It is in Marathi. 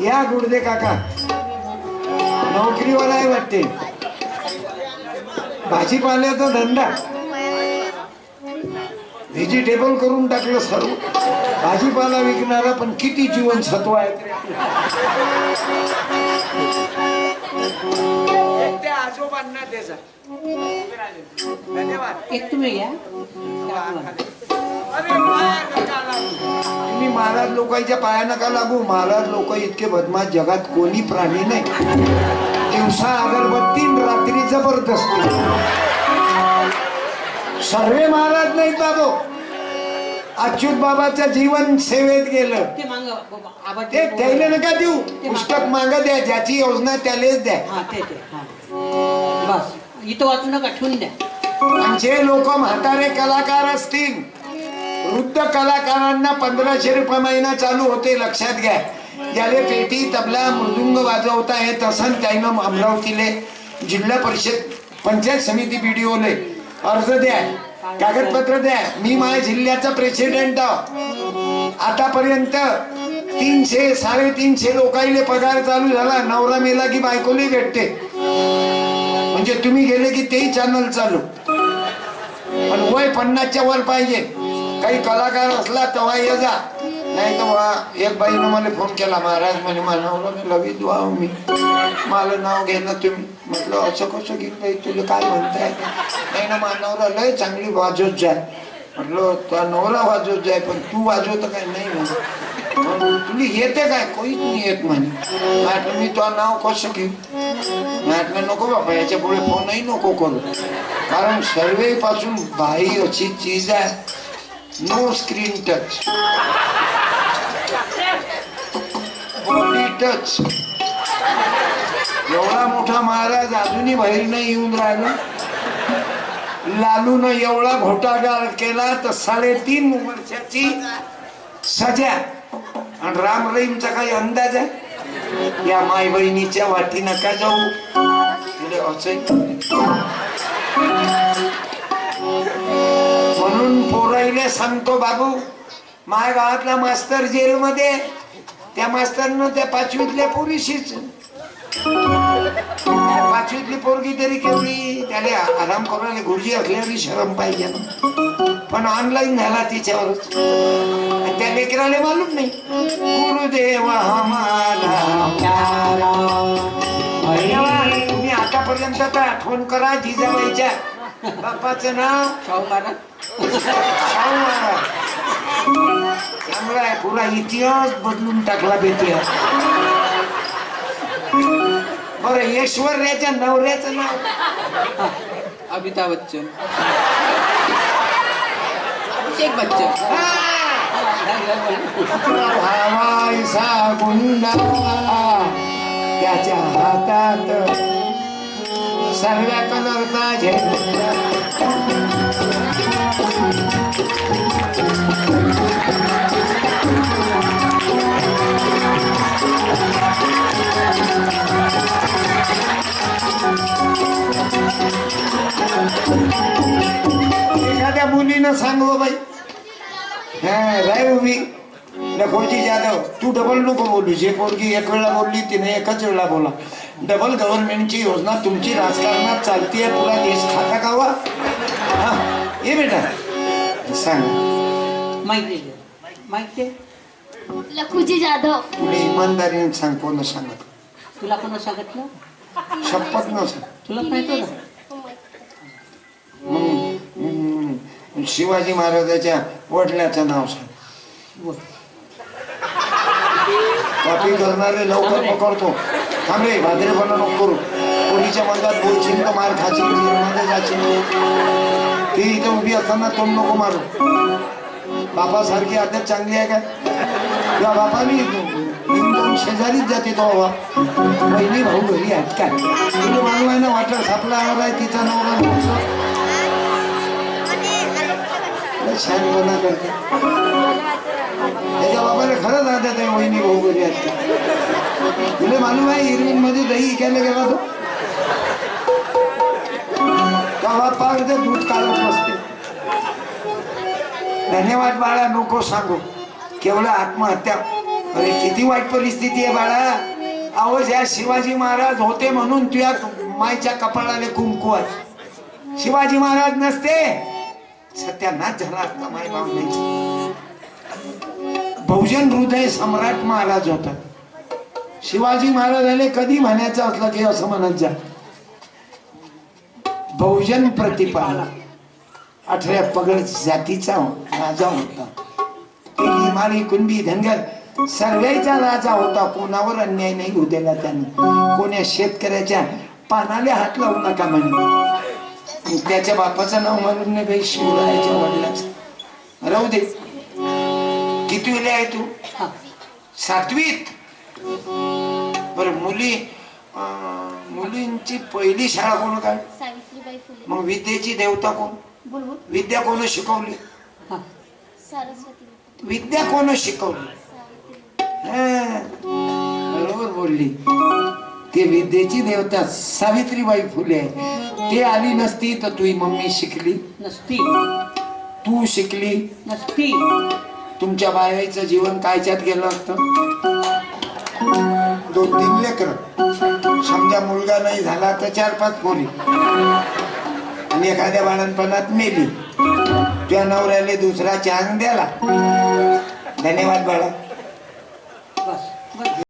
या गुडदे काका. नोकरीवाला आहे वाटते. भाजीपाल्याचा धंदा. व्हेजिटेबल करून टाकलं सर्व भाजीपाला विकणारा पण किती जीवन सत्व आहे. आजोबांना त्याचा धन्यवाद. एक तुम्ही घ्या. तुम्ही महाराज लोकांच्या पाया नका लागू. महाराज लोक इतके बदमाश जगात कोणी प्राणी नाही. दिवसा अगरबत्ती रात्री जबरदस्ती. सर्वे महाराज नाही बाबो अच्युत बाबाचं जीवन सेवेत गेलं. ते त्याला नका देऊ. पुस्तक माग द्या ज्याची योजना त्यालेच द्या. इथं वाचू नका ठेवून द्या. जे लोक म्हातारे कलाकार असतील. वृद्ध कलाकारांना पंधराशे रुपये महिना चालू होते लक्षात घ्या. ज्याले पेटी तबला मृदुंग वाजवता येत असन त्यानं अमरावतीले जिल्हा परिषद पंचायत समिती बीडीओले. अर्ज द्या. कागदपत्र द्या. मी माझ्या जिल्ह्याचा प्रेसिडेंट आतापर्यंत तीनशे साडेतीनशे लोकांना पगार चालू झाला. नवरा मेला की बायकोले भेटते. म्हणजे तुम्ही गेले की तेही चॅनल चालू. पण वय पन्नासच्या वर पाहिजे. काही कलाकार असला तेव्हा ये जा. नाही तर वा एक बाईनं मला फोन केला महाराज म्हणे मानवलं मी लवी दुआ मी. मला नाव घेणं तुम्ही. म्हटलं असं कसं घेतलंय तुला? काय म्हणताय? नाही ना मानवरा लय चांगली वाजवत जाय. म्हटलं त्या नवरा वाजवत जाय पण तू वाजवत काय नाही म्हणे. मग तुला येते काय? कोणीच नाही येत म्हणे. म्हटलं मी तो नाव कसं घेऊ? म्हटलं नको बाबा याच्यापुढे फोनही नको करू. कारण सर्वेपासून बाई अशी चीज आहे. No screen touch body touch एवढा मोठा महाराज अजूनही बाहेर नाही येऊन राहिला. लालून एवढा घोटागाळ केला तर साडेतीन वर्षाची सजा. आणि राम रहीमचा काही अंदाज आहे? या माय बहिणीच्या वाटी नका जाऊ? म्हणजे असं पहिले सांगतो बाबू माझ्या गावातला मास्तर जेलमध्ये त्या मास्तरनं त्या पाचवीतल्या पोरीशीच. पाचवीतली पोरगी तरी केवढी त्याला आराम करून गुरुजी असल्यावरी शरम पाहिजे ना. पण ऑनलाईन झाला तिच्यावरच. त्या लेकराला मालूम नाही. गुरुदेव हमारा धन्यवाद. तुम्ही आतापर्यंत तर आठवण करा जिजाबाईच्या बाप्पाचं नाव. शाहू महाराज. चांगला आहे पुरा इतिहास बदलून टाकला बेटी. बरं ऐश्वर्याच्या नवऱ्याचं नाव? अमिताभ बच्चन. एक बच्चन. भावायसा गुंडा त्याच्या हातात सर्व कलरचा झेंडा एखाद्या मुलीनं सांगव बाई हा राय उभी लखोजी जाधव तू डबल नको बोलू जे पोरगी एक वेळा बोलली तिने एकच वेळा बोला। डबल गव्हर्नमेंटची योजना तुमची राजकारणात चालतीये पुरा देश खाता का वा हा ये बेटा. सांग. माहिती माहिती लखुजी जाधव. तुला इमानदारीने सांग कोण सांगत? तुला कोण सांगितलं? शपथ न सांग. तुला माहीत मग शिवाजी महाराजाच्या वडिलाचं नाव सांग. कॉपी करणारे लवकर पकडतो. थांब रे भादरेपणा नको करू पोलीच्या मंदात बोलशील तर मार खाशील जेलमध्ये जाशील ती इथं उभी असताना तोंड नको मारू. बापासारखी आदत चांगली आहे का? तुझ्या बापाने येऊन जाऊन शेजारीच जाते तो बाबा. बहिणी भाऊ घरी आहेत काय तुला मालूम आहे ना वाटलं सापला आवर आहे तिचा नवरा शहाणपणा करते. त्याच्या बाबाला खरंच आता त्या वहिनी भाऊ घरी आहेत तुला मालूम आहे हिरवीन मध्ये दही इकायला गेला तो? तेव्हा ते दूध काढत बसते. धन्यवाद बाळा नको सांगू. केवळ आत्महत्या. अरे किती वाईट परिस्थिती आहे बाळा. अहो ज्या शिवाजी महाराज होते म्हणून तुझ्या मायच्या कपाळाले कुंकू आहे शिवाजी महाराज नसते. सत्यानाश झाला असता माय बावण्याची बहुजन हृदय सम्राट महाराज होता. शिवाजी महाराजाने कधी म्हणायचं असलं की असं म्हणत जा. बहुजन प्रतिपालक अठरा पगड जातीचा राजा होता. ते लिमारी धनगर सर्वेचा राजा होता. कोणावर अन्याय नाही होऊ दिला त्याने. कोण्या शेतकऱ्याच्या पानाले हात लावू नका म्हणे. त्याच्या बापाचं नाव म्हणून नाही शिवरायाच्या वडिलाचं. राहू दे. किती वेळे आहे तू? सातवीत? बर मुली मुलींची पहिली शाळा कोण काय सावित्रीबाई फुले. मग विद्येची देवता कोण? विद्या कोण शिकवली? सरस्वती. विद्या कोण शिकवली? हा, बरोबर बोलली. ते विद्येची देवता सावित्रीबाई फुले आहे. ते आली नसती तर तुझी मम्मी शिकली? नसती. तू शिकली? नसती. तुमच्या बायाचं जीवन कायच्यात गेलं असतं? दोन तीन लेकर. समजा मुलगा नाही झाला तर चार पाच पोरी. आणि एखाद्या बाळणपणात मेली. त्या नवऱ्याने दुसरा चांग द्याला. धन्यवाद बाळा.